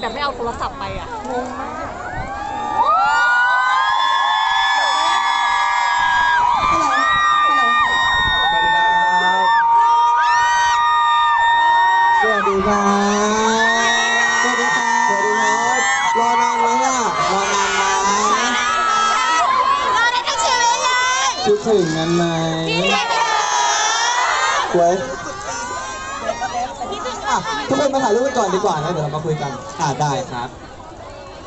แบบไม่เอาโทรศัพท์ไปอะงงมาก สวัสดีครับ สวัสดีครับ สวัสดีครับ รอนานไหมอะ รอนานไหมรอได้ทั้งชีวิตเลยคิดถึงกันไหมสวย ทุกคนมาถ่ายรูปกันก่อนดีกว่านะเดี๋ยวเรามาคุยกันอ่าได้ครับ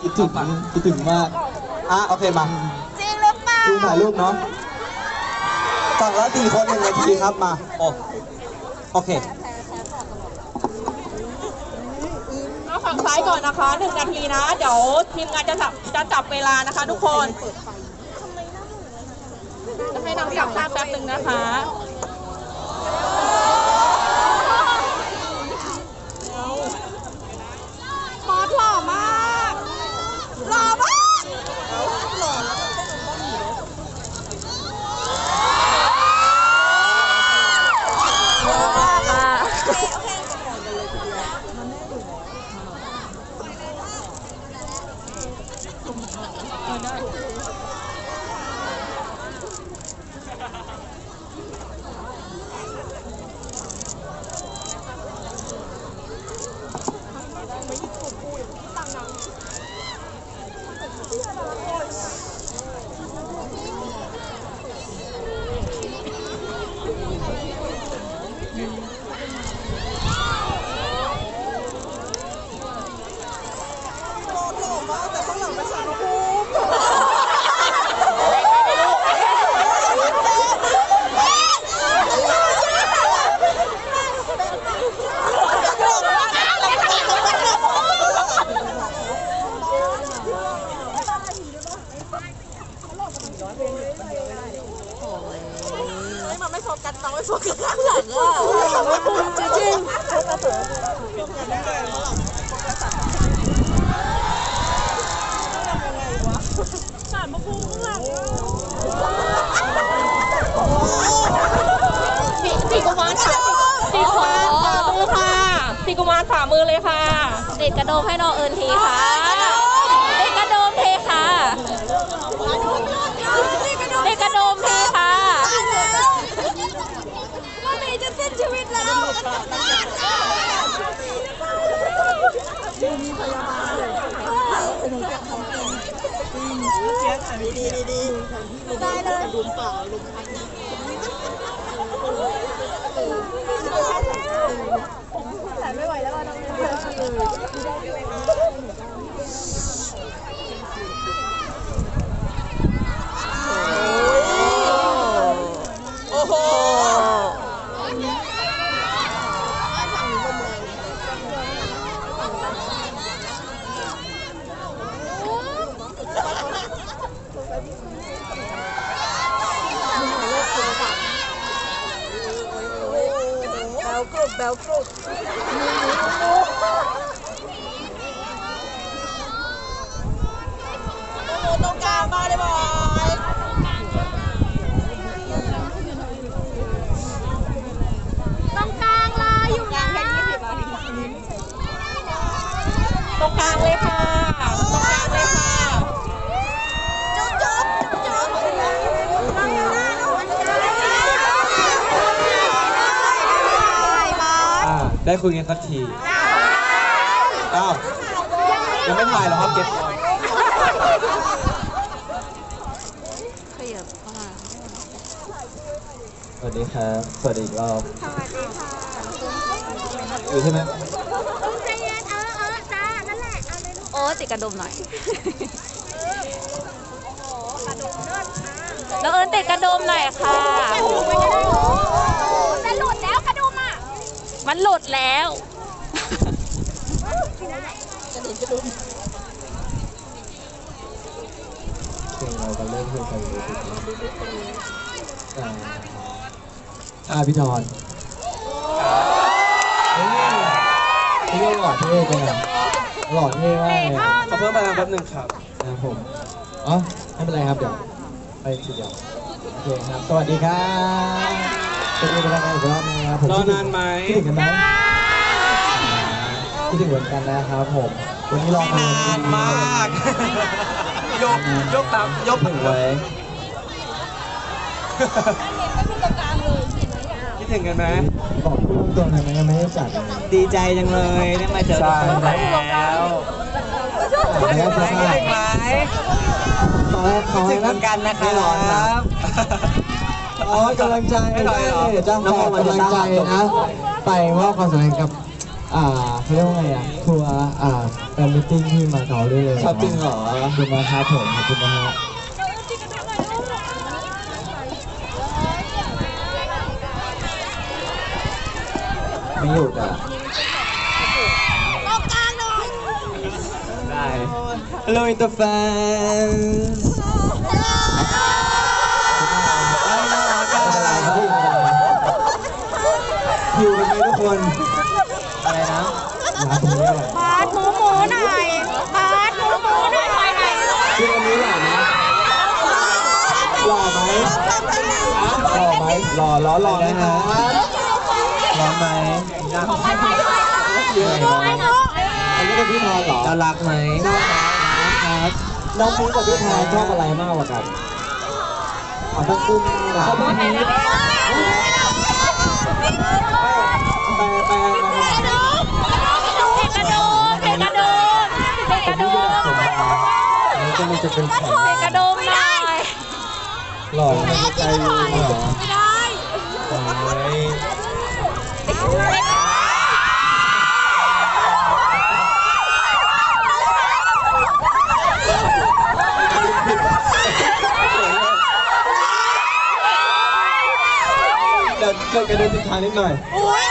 คิดถึงคิดถึงมากอะโอเคมาจริงหรือเปล่าดูถ่ายรูปเนาะฝั่งละสี่คนหนึ่งนาทีครับมาโอโอเคเอาฝั่งซ้ายก่อนนะคะหนึ่งนาทีนะ เดี๋ยวทีมงานจะจับจะจับเวลานะคะ ทุกคน จะให้น้องจับภาพแป๊บหนึ่งนะคะ ดกระโดงให้น้องเอิญทีค่ะติดกระโดมเทค่ะติดกระโดมเทค่ะว่าเมย์จะสิ้นชีวิตแล้วได้เลยลุมเปล่าลุม ไม่ไหวแล้วน้อง แบลกรุบแบลกรุบตรงกลางมาเลยบอยตรงกลางลาอยู่นะ ตรงกลางเลยค่ะ ตรงกลางเลยค่ะ จุ๊บจุ๊บจุ๊บนั่งอยู่หน้าหนูบอส อ่า ได้คุยกันสักที อ้าว ยังไม่ถ่ายเหรอครับเก็บก่อนขยับเข้ามาสวัสดีครับ สวัสดีอีกรอบสวัสดีค่ะอยู่ใช่ไหมใจเย็นเออเออจ้า นั่นแหละ เอาเลยโอ้ติดกระดุมหน่อยน้องเอิญติดกระดุมหน่อยค่ะ จะหลุดแล้วกระดุมอะ มันหลุดแล้วเพลงเราก็เริ่มเพลงไปเลยอ่าอ่าพี่ทอนเฮ้ยพี่ก็หล่อเท่จังอะหล่อเท่มากเลยอะขอเพิ่มพลังแป๊บหนึ่งครับ นะครับผมอ๋อไม่เป็นไรครับเดี๋ยวไปทีเดียวโอเคครับ สวัสดีครับ เป็นยังไงกันอีกรอบนึงครับผมรอนานไหมคิดถึงกันไหมโคิดถึงเหมือนกันนะครับผมวันนี้ลองนานมากยกยกตามยกถึงไว้คิดถึงกันไหมบอกพูดตรงๆเลยนะยังไม่ได้จัดดีใจจังเลยได้มาเจอทุกคนแล้วไม่ได้จัดคิดถึงไหมตอนแรกคิเขาดถึงเหมือนกันนะคไม่ร้อนรันะบ อ๋อกำลังใจไม่ร้อนเหรอเดี๋ยวจ้างฝากกำลังใจนะ ไปมอบความสำเร็จกับ อ่าเขาเรียกว่าไงอะทัวร์อ่าแฟนมิทติ้งที่มาเก๊าด้วยเลยชอบจริงเหรอ ขอบคุณนะครับผมขอบคุณนะฮะไม่หยุดอะตรงกลางหน่อยได้ Hello Interfans อ คิวกันไหมทุกคนอะไรนะร้านตรงนี้อร่อยบาสหมูหมูหน่อยบาสหมูหมูหน่อยไปไหนคิวอันนี้หล่อไหมหล่อไหมหล่อไหมหล่อล้อหล่อนะฮะร้อไหมเหนื่อยไหมอันนี้เป็นพี่ทอนเหรอจะรักไหมครับน้องมิ้งกับพี่ทอนชอบอะไรมากกว่ากันอ๋อทั้งคู่นี่แหละแปลแปลนะครับนี่ ก็มันจะเป็นแข็งกระโดมได้หล่อไม่ได้ใจดีเหรอไม่ได้ เดี๋ยวเกิดกระเด็นทิศทางนิดหน่อยอุ้ย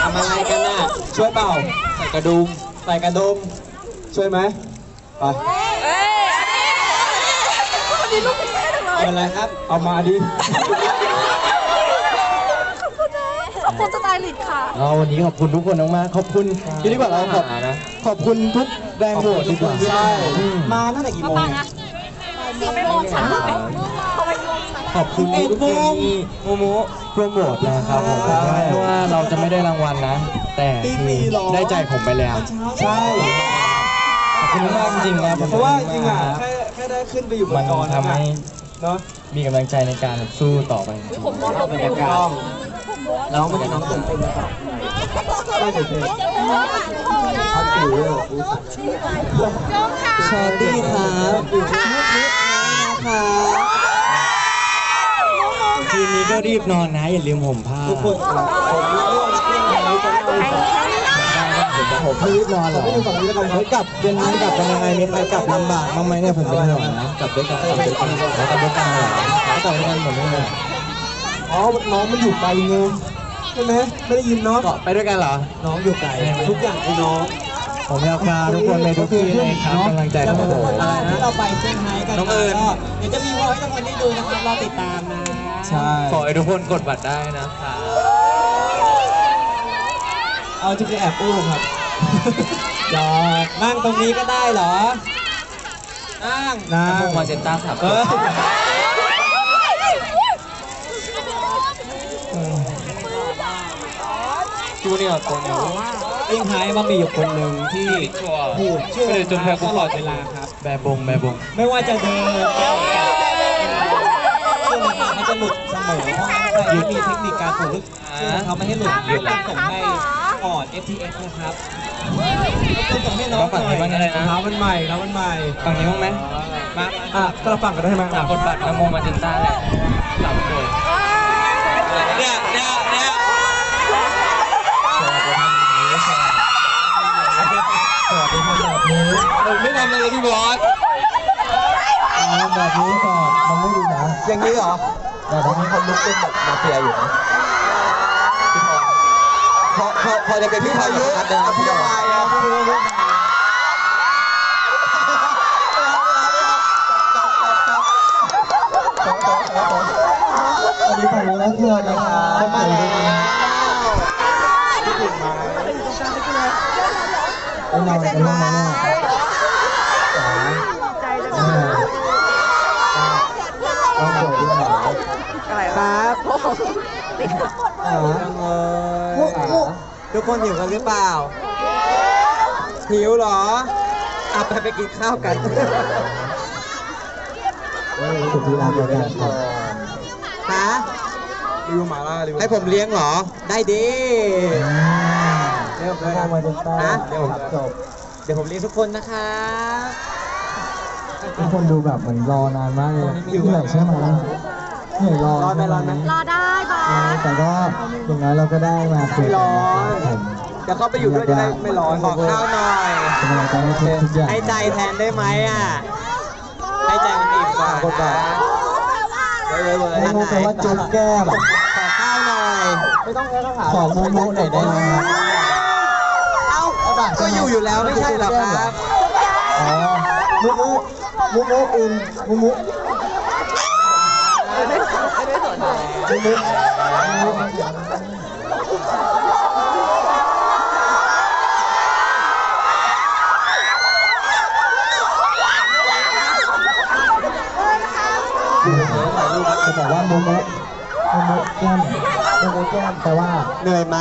ทำอะไรกันน่ะ ช่วยเปล่า ใส่กระดุม ใส่กระดุม ช่วยไหมไปเอ้ยอันนี้ลูกคุณแม่จังเลยเป็นไรครับ เอามาดิขอบคุณสไตลิสต์ค่ะ เราวันนี้ขอบคุณทุกคนมากๆขอบคุณที่ดีกว่าเราขอบขอบคุณทุกแรงโหวตดีกว่าใช่มาตั้งแต่กี่โมง เนี่ยสิบโมงเช้าขอบคุณทุกคนที่โมโมโปรโมทนะครับผมเพราะว่าเราจะไม่ได้รางวัลนะ แต่คือได้ใจผมไปแล้ว ใช่ขอบคุณมากจริงๆนะเพราะว่าจริงอะแค่แค่ได้ขึ้นไปอยู่บนจอทำให้เนาะมีกำลังใจในการสู้ต่อไปผมมองบรรยากาศน้องไม่ใช่น้องตื่นเต้นนะครับได้ตื่นเต้นพักผิวเลยเหรอชาตี้ครับ ครับคืนนี้ก็รีบนอนนะอย่าลืมห่มผ้าทุกคนครับผมเรื่องเรื่องอะไรจะเล่าให้ฟังผมรีบนอนเหรอผมฝั่งนี้แล้วกันกลับเป็นกลับเป็นยังไงมีใครกลับลำบากบ้างไหมเนี่ยผมเป็นห่วงนะกลับด้วยกันกลับด้วยกันแล้วกลับด้วยกันเหรอกลับด้วยกันหมดเลยอ๋อน้องมันอยู่ไกลไงใช่ไหมไม่ได้ยินเนาะเกาะไปด้วยกันเหรอ น้องอยู่ไกลทุกอย่างคือน้อง ผมอยากพาทุกคนไปทุกที่เลยครับกำลังใจของผมที่เราไปเซี่ยงไฮ้กันน้องเอิญเดี๋ยวจะมีวอลให้ทุกคนได้ดูนะครับรอติดตามนะใช่ขอให้ทุกคนกดบัตรได้นะครับเอาจริงๆแอบอู้ครับหยอกนั่งตรงนี้ก็ได้เหรอ นั่งนั่พวงกมาเซนต้าครับเออจูเนียร์ตัวนี้ เซี่ยงไฮ้มันมีอยู่คนหนึ่งที่ชัวร์พูดชื่อไม่ได้จนแพ้กูตขลออดเวเวลาลาครับ แบบงแบบง ไม่ว่าจะเดินซึ่งมันจะหลุดเสมอเพราะว่ามีเทคนิคการฝึกซึ่งทำไม่ให้หลุดหยุดแล้วส่งให้ก่อน FTS นะครับต้องส่งให้น้องหน่อยเท้ามันใหม่เท้ามันใหม่ฝั่งนี้บ้างไหมมาอะสลับฝั่งกันได้ไหมหลักกดบัตรนะโมมาเซนต้าเลยหลับเลยเนี่ยเนี่ยเนี่ย สวัสดีครับแบบนี้ ผมไม่ทำอะไรเลยพี่บอสแบบนี้ก่อนมันไม่ดีนะอย่างนี้เหรอแต่ตอนนี้เขาลุกเป็นแบบมาเฟียอยู่นะพอพอพอจะเป็นพี่พายุเดินกับพี่วายแล้วพี่วายวันนี้ฝั่งนี้นะพี่วายนะครับมาแล้ว ไปนอนกันบ้างไหมเนี่ยต้องโดดด้วยเหรออะไรครับอ๋อทุกคนหิวกันหรือเปล่า หิวเหรอเอาไปไปกินข้าวกัน สุดที่รักแล้วกันฮะ รีวิวหมาล่ารีวิว ให้ผมเลี้ยงเหรอ ได้ดิเริ่มเลยข้าวมาจนใต้นะเดี๋ยวผมจบเดี๋ยวผมเลี้ยงทุกคนนะครับทุกคนดูแบบเหมือนรอนานมากเลยเหนื่อยใช่ไหมเหนื่อยรอร้อนไหมร้อนไหมรอได้บอเออสแต่ก็อย่างน้อยเราก็ได้มาคุยไม่กัร้อนนะครับผมเดี๋ยวเข้าไปอยู่ด้วยจะได้ไม่ร้อนขอข้าวหน่อยเป็นกำลังใจให้ทุกทุกอย่างให้ใจแทนได้ไหมอะให้ใจมันอิ่มกว่านะเว้ยเว้ยเว้ยไม่รู้แต่ว่าจุ๊บแก้มขอข้าวหน่อยไม่ต้องแค่ต้องหาขอโมโมหน่อยได้ไหม ครับเอ้าก็อยู่อยู่แล้วไม่ใช่เหรอครับ อ๋อมุมุมุมุอินมุมุมุมุจะบอกว่ามุมุมุมุแก้ม มุมุแก้มแปลว่า เหนื่อยไหม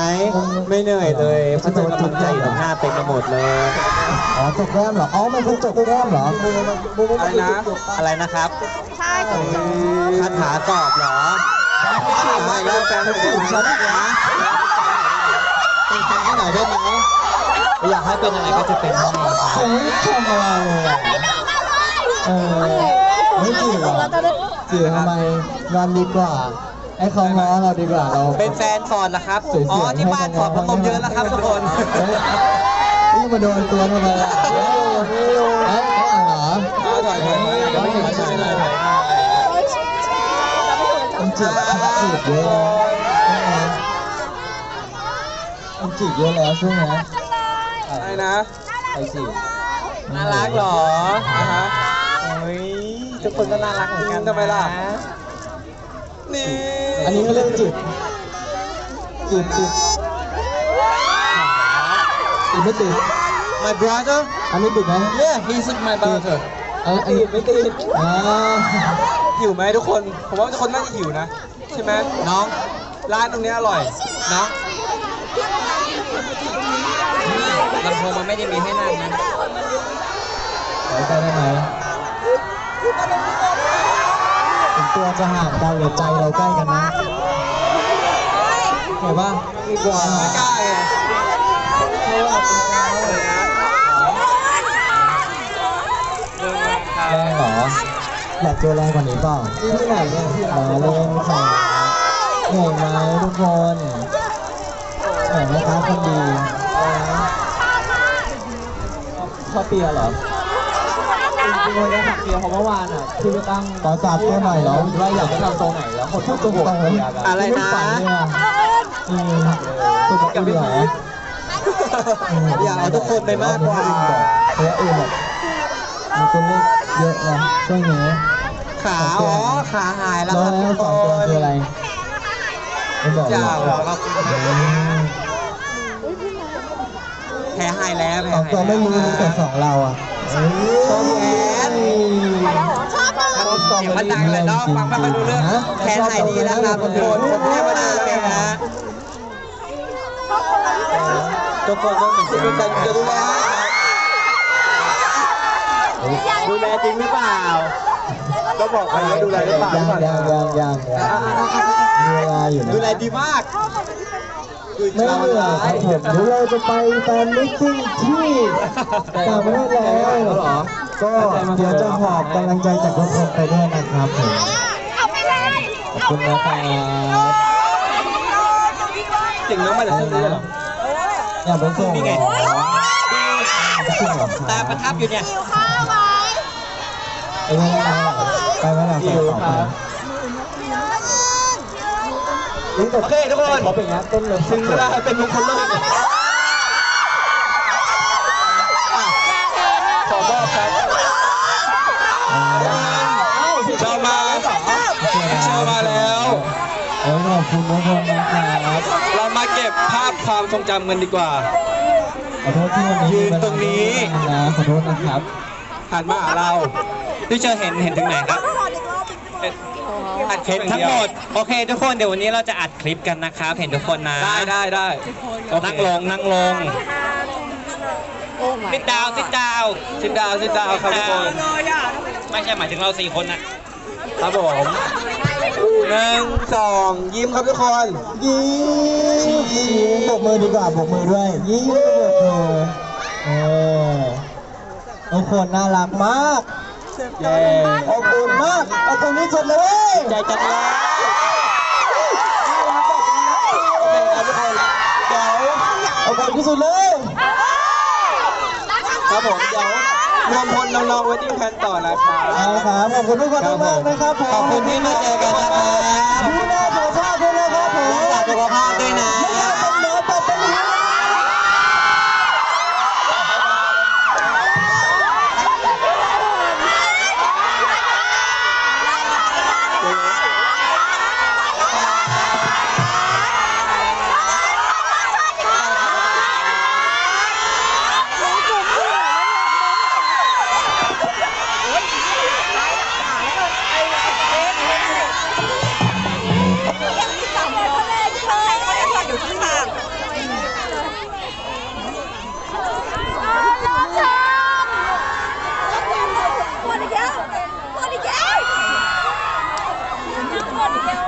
ไม่เหนื่อยเลยเพราะเจอกำลังใจอยู่ตรงหน้าเต็มไปหมดเลย อ๋อจบแก้มเหรอ อ๋อมันคือจบแก้มเหรออะไรนะ อะไรนะครับใช่ค่ะคาถากรอบเหรอไม่แล้วแฟนผมฉันนะเป็นแฟนให้หน่อยได้ไหมอยากให้เป็นอะไรก็จะเป็นให้ครับผมไม่ทำอะไรเลยเออไม่จีบเหรอจีบทำไมงอนดีกว่า ไอ้เขาง้อเราดีกว่าเรา เป็นแฟนฟอร์ดนะครับ สวยๆอ๋อ ที่บ้านฟอร์ดพัดลมเยอะแล้วครับทุกคน เฮ้ยนี่มาโดนตัวทำไมล่ะเฮ้ยเฮ้ยไม่อ่านเหรอถอยถอยถอยไม่เห็นชื่อเลยถอย มันจีบจีบเยอะแล้วมันจีบเยอะแล้วช่วงนี้อะไรนะไปสิน่ารักเหรออ่าฮะเฮ้ยทุกคนก็น่ารักเหมือนกันทำไมล่ะนี่ อันนี้ก็เรียกจีบจีบจีบจีบไม่ติด My brother อันนี้ติดไหม yeah he's my brother อันอันนี้ไม่ติดอ่าหิวไหมทุกคนผมว่าทุกคนน่าจะหิวนะ ใช่ไหมน้องร้านตรงนี้อร่อยน้องลำโพงมันไม่ได้มีให้นั่งนะไว้ใจได้ไหม ตัวจะห่างกันหรือใจเราใกล้กันนะเห็นปะมีกว่าไม่กล้าไงแรงเหรออยากเจอแรงกว่านี้เปล่าที่ไหนเนี่ยมาเล่นค่ะเหนื่อยไหมทุกคนเหนื่อยไหมครับคนดีชอบเปียเหรอ จริงๆวันนี้ถักเปียเพราะเมื่อวานอะคือไปตั้งขอสาบเปียหน่อยเหรอว่าอยากจะทำตรงไหนแล้วคนพูดตรงๆเลยอะไรนะอืมตัวกับเปียเหรออยากเอาทุกคนไปมากกว่าเพราะว่าเอ็มแบบมีตัวเลขเยอะนะช่วงนี้ขาอ๋อขาหายแล้วแล้วครับแล้วทุกสองคตัวนคืออะไรไม่บอกจ้าหรอกครับแผลหายแล้วแผลสองหายตัวไม่รู้มีแต่สองเราอะ ชอบแขนชอบมากเสียงมันดังเลยเนาะฟังไม่ค่อยรู้เรื่องแขนหายดีแล้วครับทุกคนผมแค่มาดูเลยฮะทุกคนต้องเหมือนกันจะดูแลดูแลจริงหรือเปล่า ก็บอกไปว่าดูแลหรือเปล่ายังยังยังยังมีเวลาอยู่นะดูแลดีมาก ไม่เหนื่อยครับผมเดี๋ยวเราจะไปแฟนมิทติ้งที่ต่างประเทศแล้วก็เดี๋ยวจะหอบกำลังใจจากทุกคนไปด้วยนะครับผม เอาไปเลยขอบคุณนะครับเจ๋งน้องมาจากที่นี่เหรออยากไปส่งนี่ไงจริงเหรอตาประทับอยู่เนี่ย หิวข้าวไหม ไปไหมล่ะไปไหมล่ะไปต่อไป โอเคทุกคนขอเป็นงั้นต้นเลยถึงเวลาเป็นมงคลโลกขอบอกครับเชามาแล้วเชามาแล้วเออขอบคุณทุกคนนะครับเรามาเก็บภาพความทรงจำกันดีกว่าขอโทษที่วันนี้ยืนตรงนี้นะขอโทษนะครับหันมาหาเราพี่เชอเห็นเห็นถึงไหนครับเห็น อัดคลิปทั้งหมด โอเค ทุกคนเดี๋ยววันนี้เราจะอัดคลิปกันนะครับ เห็นทุกคนนะได้ได้ได้นั่งลงนั่งลงซิดดาวซิดดาวซิดดาวซิดดาวครับทุกคนไม่ใช่หมายถึงเราสี่คนนะครับผมหนึ่งสองยิ้มครับทุกคนยิ้มยิ้มปรบมือดีกว่าปรบมือด้วยยิ้มปรบมือเออทุกคนน่ารักมาก เย้อบอุ่นมากอบอุ่นที่สุดเลยใจจังเลยน่ารักแบบนี้นะเดี๋ยวอบอุ่นที่สุดเลยครับผมเดี๋ยวรวมพลน้องๆไว้ที่แพนต่อนะครับเอาครับขอบคุณทุกคนมากๆนะครับผมขอบคุณที่มาเจอกันนะครับดูแลสุขภาพด้วยนะครับผมรักษาสุขภาพด้วยนะ ไม่อยากเป็นหมอปัตตานี อยู่ข้างล่าง หมดอีกแล้วหมดอีกแล้วหมดอีกแล้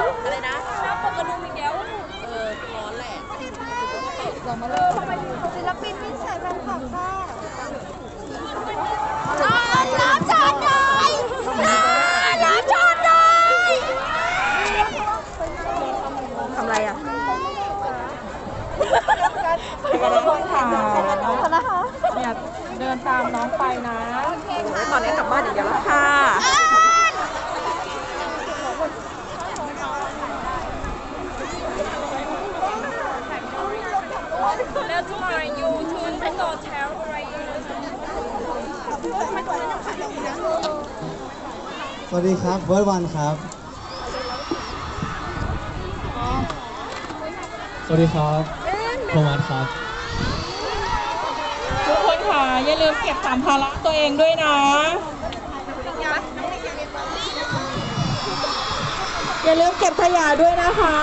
วอะไรนะน้ำปกกระดุมอีกแล้วเออร้อนแหละ เรามาเริ่มทำไมศิลปินไม่ใส่แฟนคลับค่ะน้ำชาหน่อยน้ำชาหน่อยทำอะไรอะทุกคนค่ะเนี่ยเดินตามน้องไปนะตอนนี้กลับบ้านอย่างเดียวแล้วค่ะ แล้วทำไมยูทูนไป ต่อแถวอะไรสวัสดีครับเวิร์ดวันครับ สวัสดีครับ โทมัสครับ ทุกคนค่ะอย่าลืมเก็บสัมภาระตัวเองด้วยนะ อย่าลืมเก็บขยะด้วยนะคะ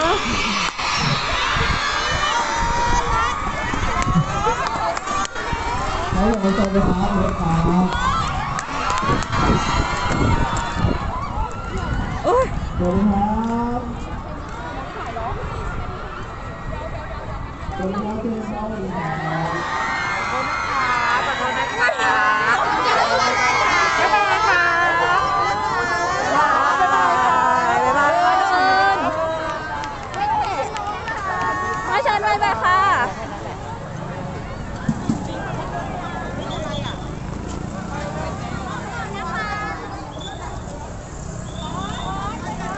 เขาอยากไปเจอไปครับเวิร์ดครับสวัสดีครับสวัสดีครับคุณพ่อสวัสดีครับ